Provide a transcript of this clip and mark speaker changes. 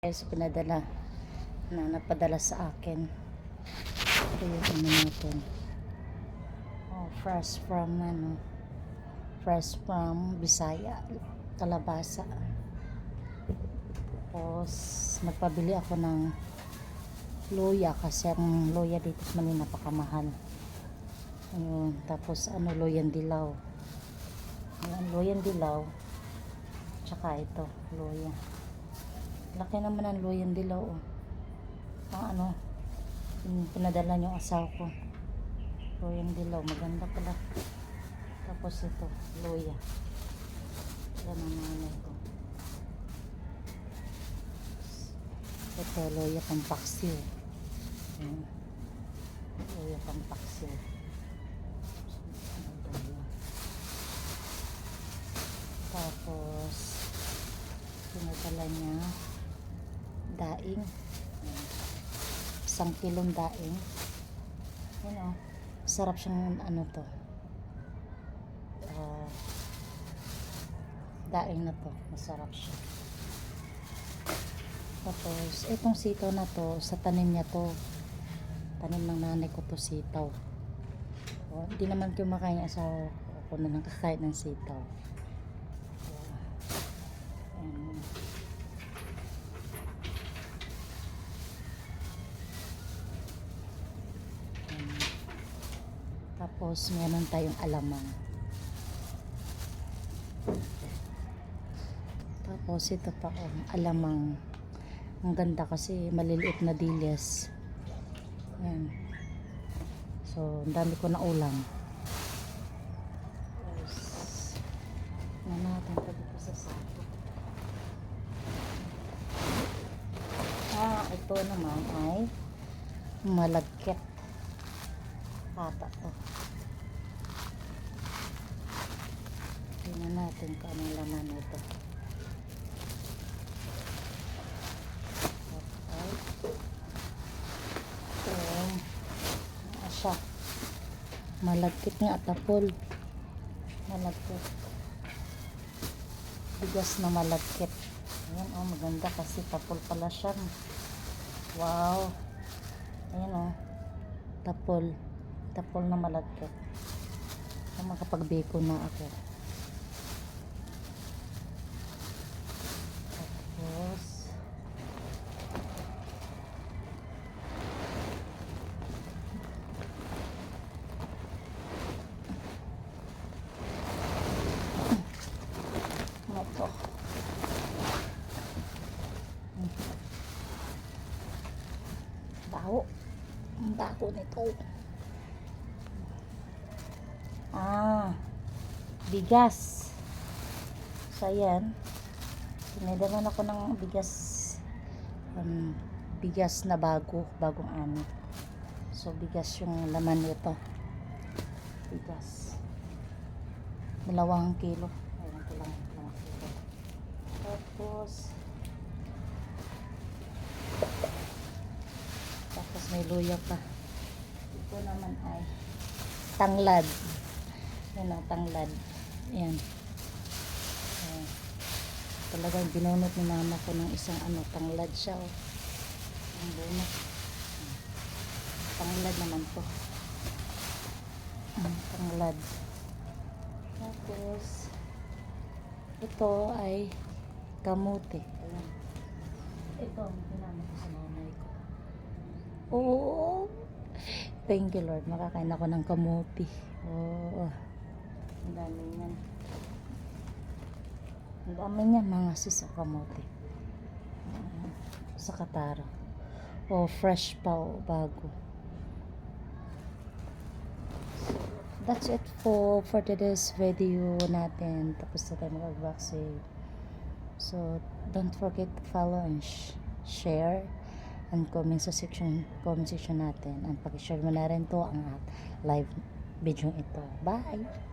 Speaker 1: guys pinadala na napadala sa akin. Ito yung ano natin. Oh, fresh from ano fresh from Bisaya kalabasa. Tapos nagpabili ako ng luya kasi ang luya dito sa Manila napakamahal. Ayun tapos ano luyan dilaw. Ayun luyan dilaw tsaka ito luya Laki naman ang loyan dilaw, oh. Ang ano, pinadala niyo asawa ko. Loyan dilaw, maganda pala. Tapos ito, loya. Yan ang mga ito. Ito, loya pang paksiw. Ayan. Loya pang paksiw. Tapos, pinadala niya daing. Isang kilong daing. Yan o. Sarap siyang ano to. Ah, daing na to. Masarap siya. Tapos, itong sitaw na to, sa tanim niya to. Tanim ng nanay ko to sitaw. Hindi naman kumakain yung asawa ko. Na lang kakain ng sitaw. Ayan. Ayan. Tapos, meron tayong alamang. Tapos, ito pa oh, alamang. Ang ganda kasi maliliit na diles. Ayan. So, ang dami ko na ulam. Tapos, na natin ito dito sa sako. Ah, ito naman ay malagkit. Pata to. Tingnan natin kung anong laman nito. Okay. Ito. Ah, siya. Malagkit nga tapol. Malagkit. Bigas na malagkit. Ayan, oh, maganda kasi tapol pala siya. Wow. Ayan, oh. Tapol. Tapol na malagkit. So, makapag-bacon na ako. Tapos, ano to? Baho nito. Ah, bigas. So, ayan. Pinadaman ako ng bigas. Um, bigas na bago. Bagong ano. So, bigas yung laman nito. Bigas. Dalawang kilo. Ko lang. Dalawang kilo. Tapos, tapos may luya pa. Ito naman ay tanglad. Yan ang tanglad. Ayan. Ayan. Talagang binunot ni mama ko ng isang ano, tanglad siya. Oh. Ang bunot. Tanglad naman to. Ang tanglad. Tapos, ito ay kamote. Ito, ang pinamit ko sa nanay ko. Oo. Thank you Lord. Makakain ako ng kamuti. Oo. Ang dami niyan. Ang dami niyan mga sis kamuti. Ah, Sa kataro. Oh, fresh pa oh, bago. That's it for for today's video natin. Tapos na tayo mag-unboxing. So, don't forget to follow and sh- share and comment sa section, comment section natin. And pag-share mo na rin to ang live video ito. Bye!